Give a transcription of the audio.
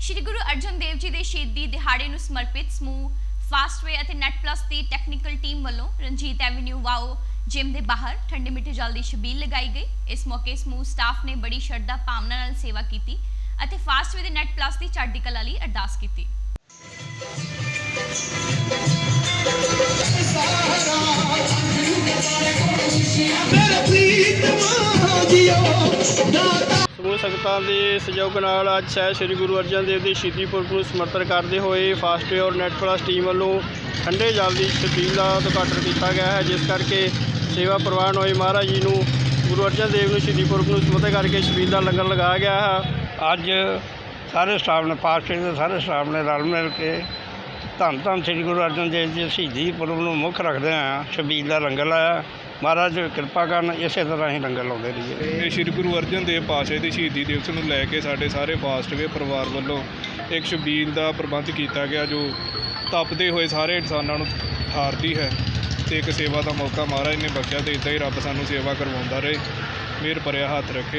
ਸ਼੍ਰੀ ਗੁਰੂ ਅਰਜਨ ਦੇਵ ਜੀ ਦੇ ਸ਼ਹੀਦੀ ਦਿਹਾੜੇ ਨੂੰ ਸਮਰਪਿਤ ਸਮੂਹ ਫਾਸਟਵੇ ਅਤੇ ਨੈਟ ਪਲੱਸ ਦੀ ਟੈਕਨੀਕਲ ਟੀਮ ਵੱਲੋਂ ਰਣਜੀਤ ਐਵਨਿਊ ਵਾਓ ਜਿਮ ਦੇ ਬਾਹਰ ਠੰਡੇ ਮਿੱਠੇ ਜਲ ਦੀ ਸ਼ਬੀਲ ਲਗਾਈ ਗਈ। ਇਸ ਮੌਕੇ ਸਮੂਹ ਸਟਾਫ ਨੇ ਬੜੀ ਸ਼ਰਧਾ ਭਾਵਨਾ ਨਾਲ ਸੇਵਾ ਕੀਤੀ ਅਤੇ ਫਾਸਟਵੇ ਦੇ ਨੈਟ ਪਲੱਸ ਦੀ ਚੜ੍ਹਦੀ ਕਲਾ ਲਈ ਅਰਦਾਸ ਕੀਤੀ। ਸੰਗਤਾਂ ਦੇ ਸਹਿਯੋਗ ਨਾਲ ਅੱਜ ਸਹਿ ਸ੍ਰੀ ਗੁਰੂ ਅਰਜਨ ਦੇਵ ਦੇ ਸ਼ਹੀਦੀ ਪੁਰਬ ਨੂੰ ਸਮਰਪਿਤ ਕਰਦੇ ਹੋਏ ਫਾਸਟਵੇ ਔਰ ਨੈਟ ਪਲੱਸ ਟੀਮ ਵੱਲੋਂ ਠੰਡੇ ਜਲ ਦੀ ਛਬੀਲ ਦਾ ਉਦਘਾਟਨ ਕੀਤਾ ਗਿਆ ਹੈ, ਜਿਸ ਕਰਕੇ ਸੇਵਾ ਪ੍ਰਵਾਨ ਹੋਏ ਮਹਾਰਾਜ ਜੀ ਨੂੰ ਗੁਰੂ ਅਰਜਨ ਦੇਵ ਨੂੰ ਸ਼ਹੀਦੀ ਪੁਰਬ ਨੂੰ ਸਮਰਪਿਤ ਕਰਕੇ ਛਬੀਲ ਦਾ ਲੰਗਰ ਲਗਾਇਆ ਗਿਆ ਹੈ। ਅੱਜ ਸਾਰੇ ਸਟਾਫ ਨੇ ਪਾਸਟਰ ਦੇ ਸਾਰੇ ਸਟਾਫ ਨੇ ਰਲ ਮਿਲ ਕੇ ਧੰਨ ਧੰਨ ਸ੍ਰੀ ਗੁਰੂ ਅਰਜਨ ਦੇਵ ਜੀ ਸ਼ਹੀਦੀ ਪੁਰਬ ਨੂੰ ਮੁੱਖ ਰੱਖਦੇ ਆ ਛਬੀਲ ਦਾ ਲੰਗਰ ਲਾਇਆ। ਮਹਾਰਾਜ ਕਿਰਪਾ ਕਰਨ, ਇਸੇ ਤਰ੍ਹਾਂ ਹੀ ਲੰਗਰ ਲਾਉਂਦੇ ਰਹੀਏ। ਇਹ ਸ਼੍ਰੀ ਗੁਰੂ ਅਰਜਨ ਦੇਵ ਪਾਤਸ਼ਾਹ ਦੇ ਸ਼ਹੀਦੀ ਦਿਵਸ ਨੂੰ ਲੈ ਕੇ ਸਾਡੇ ਸਾਰੇ ਫਾਸਟਵੇ ਪਰਿਵਾਰ ਵੱਲੋਂ ਇੱਕ ਸ਼ਬੀਲ ਦਾ ਪ੍ਰਬੰਧ ਕੀਤਾ ਗਿਆ, ਜੋ ਤਪਦੇ ਹੋਏ ਸਾਰੇ ਇਨਸਾਨਾਂ ਨੂੰ ਠਾਰਦੀ ਹੈ ਤੇ ਇੱਕ ਸੇਵਾ ਦਾ ਮੌਕਾ ਮਹਾਰਾਜ ਨੇ ਬਖਸ਼ਿਆ ਤੇ ਇਦਾਂ ਹੀ ਰੱਬ ਸਾਨੂੰ ਸੇਵਾ ਕਰਵਾਉਂਦਾ ਰਹੇ। ਮੇਰ ਭਰਿਆ ਹੱਥ ਰੱਖੇ।